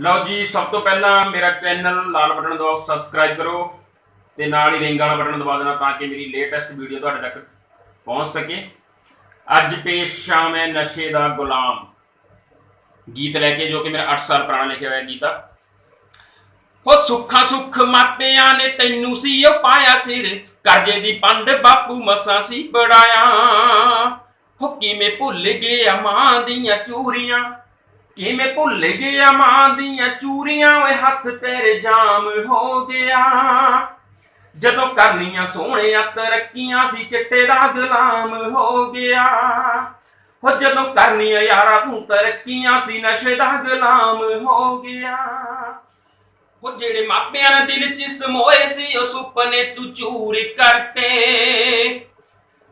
ਲਓ ਜੀ, ਸਭ ਤੋਂ ਪਹਿਲਾਂ ਮੇਰਾ ਚੈਨਲ ਲਾਲ ਬਟਨ ਦਬਾਓ ਸਬਸਕ੍ਰਾਈਬ ਕਰੋ ਤੇ ਨਾਲ ਹੀ ਰਿੰਗ ਵਾਲਾ ਬਟਨ ਦਬਾ ਦੇਣਾ ਤਾਂ ਕਿ ਮੇਰੀ ਲੇਟੈਸਟ ਵੀਡੀਓ ਤੁਹਾਡੇ ਤੱਕ ਪਹੁੰਚ ਸਕੇ। ਅੱਜ ਪੇਸ਼ ਹਾਂ ਮੈਂ ਨਸ਼ੇ ਦਾ ਗੁਲਾਮ। ਗੀਤ ਲੈ ਕੇ ਜੋ ਕਿ ਮੇਰਾ 8 ਸਾਲ ਪੁਰਾਣਾ ਲਿਖਿਆ ਹੋਇਆ ਗੀਤ ਆ। ਹੋ ਸੁੱਖਾਂ ਸੁੱਖ ਮਾਪਿਆਂ ਨੇ ਤੈਨੂੰ ਸੀ, ਉਹ ਪਾਇਆ ਸਿਰ। ਕਰਜੇ ਦੀ ਪੰਡ ਬਾਪੂ ਮਸਾਂ ਸੀ, ਬੜਾਇਆ। ਹੋ ਕਿਵੇਂ ਭੁੱਲ ਗਿਆ ਮਾਂ ਦੀਆਂ ਚੂਰੀਆਂ। ਕਿਵੇਂ ਭੁੱਲ ਗਿਆ ਮਾਂ ਦੀਆਂ ਚੂਰੀਆਂ ਓਏ ਹੱਥ ਤੇਰੇ ਜਾਮ ਹੋ ਗਿਆ। ਜਦੋਂ ਕਰਨੀਆਂ ਸੋਹਣਿਆ ਤਰੱਕੀਆਂ ਸੀ, ਚਿੱਟੇ ਦਾ ਗੁਲਾਮ ਹੋ ਗਿਆ। ਉਹ ਜਦੋਂ ਕਰਨੀਆਂ ਯਾਰਾ ਤੂੰ ਤਰੱਕੀਆਂ ਸੀ, ਨਸ਼ੇ ਦਾ ਗੁਲਾਮ ਹੋ ਗਿਆ। ਉਹ ਜਿਹੜੇ ਮਾਪਿਆਂ ਦੇ ਦਿਲ ਚ ਸਮੋਏ ਸੀ, ਉਹ ਸੁਪਨੇ ਤੂੰ ਚੂਰ ਕਰਤੇ।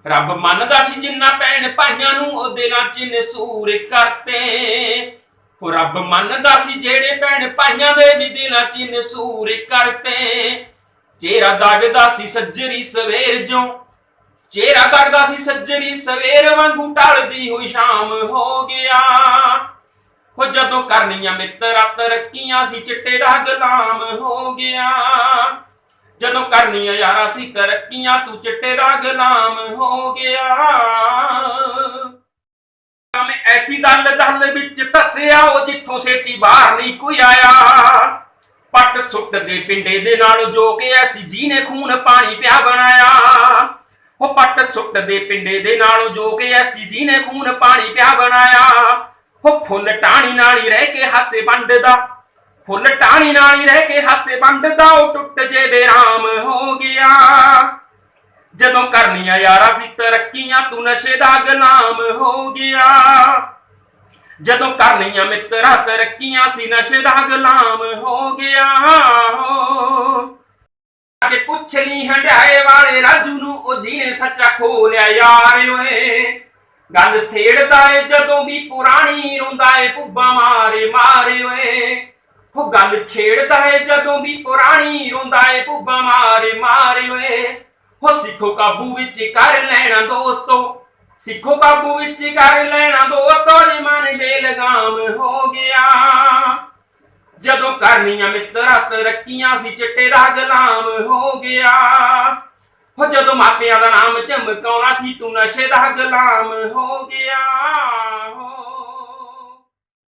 ਰੱਬ ਮੰਨਦਾ ਸੀ ਜਿੰਨਾ ਭੈਣ ਭਾਈਆਂ ਨੂੰ ਉਹ ਦਿਲਾਂ ਚ ਨਸੂਰ ਕਰਤੇ। ਉਹ ਰੱਬ ਮੰਨਦਾ ਸੀ ਜਿਹੜੇ ਭੈਣ ਭਾਈਆਂ ਦੇ ਵੀ ਦਿਲਾਂ ਚ ਨਸੂਰ ਕਰਤੇ। ਚਿਹਰਾ ਦਗਦਾ ਸੀ ਸੱਜਰੀ ਸਵੇਰ ਜੋ ਚਿਹਰਾ ਦਗਦਾ ਸੀ ਸੱਜਰੀ ਸਵੇਰ ਵਾਂਗੂ ਟਲਦੀ ਹੋਈ ਸ਼ਾਮ ਹੋ ਗਿਆ। ਉਹ ਜਦੋਂ ਕਰਨੀਆਂ ਮਿੱਤਰਾ ਤਰੱਕੀਆਂ ਸੀ, ਚਿੱਟੇ ਦਾ ਗੁਲਾਮ ਹੋ ਗਿਆ। ਜਦੋਂ ਕਰਨੀਆਂ ਯਾਰਾ ਸੀ ਤਰੱਕੀਆਂ, ਤੂੰ ਚਿੱਟੇ ਦਾ ਗੁਲਾਮ ਹੋ ਗਿਆ। ਦਲ ਦਲ ਵਿੱਚ ਧਸਿਆ, ਉਹ ਜਿੱਥੋਂ ਛੇਤੀ ਬਾਹਰ ਨਹੀਂ ਕੋਈ ਆਇਆ। ਪੱਟ ਸੁੱਟ ਦੇ ਪਿੰਡੇ ਦੇ ਨਾਲ ਜੋ ਕਿ ਐਸੀ ਜੀ ਨੇ ਖੂਨ ਪਾਣੀ ਪਿਆ ਬਣਾਇਆ। ਉਹ ਪੱਟ ਸੁੱਟ ਦੇ ਪਿੰਡੇ ਦੇ ਨਾਲ ਜੋ ਕਿ ਐਸੀ ਜੀ ਨੇ ਖੂਨ ਪਾਣੀ ਪਿਆ ਬਣਾਇਆ। ਉਹ ਫੁੱਲ ਟਾਣੀ ਨਾਲ ਹੀ ਰਹਿ ਕੇ ਹਾਸੇ ਵੰਡਦਾ। ਫੁੱਲ ਟਾਣੀ ਨਾਲ ਹੀ ਰਹਿ ਕੇ ਹਾਸੇ ਵੰਡਦਾ, ਉਹ ਟੁੱਟ ਜੇ ਬੇਰਾਮ ਹੋ ਗਿਆ। ਜਦੋਂ ਕਰਨੀਆਂ ਯਾਰਾ ਸੀ ਤਰੱਕੀਆਂ, ਤੂੰ ਨਸ਼ੇ ਦਾ ਗੁਲਾਮ ਹੋ ਗਿਆ। ਜਦੋਂ ਕਰਨੀਆਂ ਮਿੱਤਰਾ ਤਰੱਕੀਆਂ ਸੀ, ਨਸ਼ੇ ਦਾ ਗੁਲਾਮ ਹੋ ਗਿਆ। ਕਿ ਪੁੱਛ ਲਈ ਹੰਡਾਏ ਵਾਲੇ ਰਾਜੂ ਨੂੰ, ਉਹ ਜਿਹਨੇ ਸੱਚਾ ਖੋਲਿਆ ਯਾਰ ਓਏ। ਗੱਲ ਛੇੜਦਾ ਏ ਜਦੋਂ ਵੀ ਪੁਰਾਣੀ ਰੋਂਦਾ ਏ ਪੁੱਬਾ ਮਾਰੇ ਮਾਰੇ ਓਏ। ਉਹ ਗੱਲ ਛੇੜਦਾ ਏ ਜਦੋਂ ਵੀ ਪੁਰਾਣੀ ਰੋਂਦਾ ਏ ਪੁੱਬਾ ਮਾਰੇ ਮਾਰੇ ਓਏ। ਹੋ ਸਿੱਖੋ ਕਾਬੂ ਵਿੱਚ ਕਰ ਲੈਣਾ ਦੋਸਤੋ। ਸਿੱਖੋ ਕਾਬੂ ਵਿੱਚ ਕਰ ਲੈਣਾ ਦੋਸਤੋ ਨੇ ਮਨ ਬੇਲਗਾਮ ਹੋ ਗਿਆ। ਜਦੋਂ ਕਰਨੀਆਂ ਮਿੱਤਰਾ ਰੱਖੀਆਂ ਸੀ, ਚਿੱਟੇ ਦਾ ਗੁਲਾਮ ਹੋ ਗਿਆ। ਹੋ ਜਦੋਂ ਮਾਪਿਆਂ ਦਾ ਨਾਮ ਚਮਕਾਉਣਾ ਸੀ, ਤੂੰ ਨਸ਼ੇ ਦਾ ਗੁਲਾਮ ਹੋ ਗਿਆ।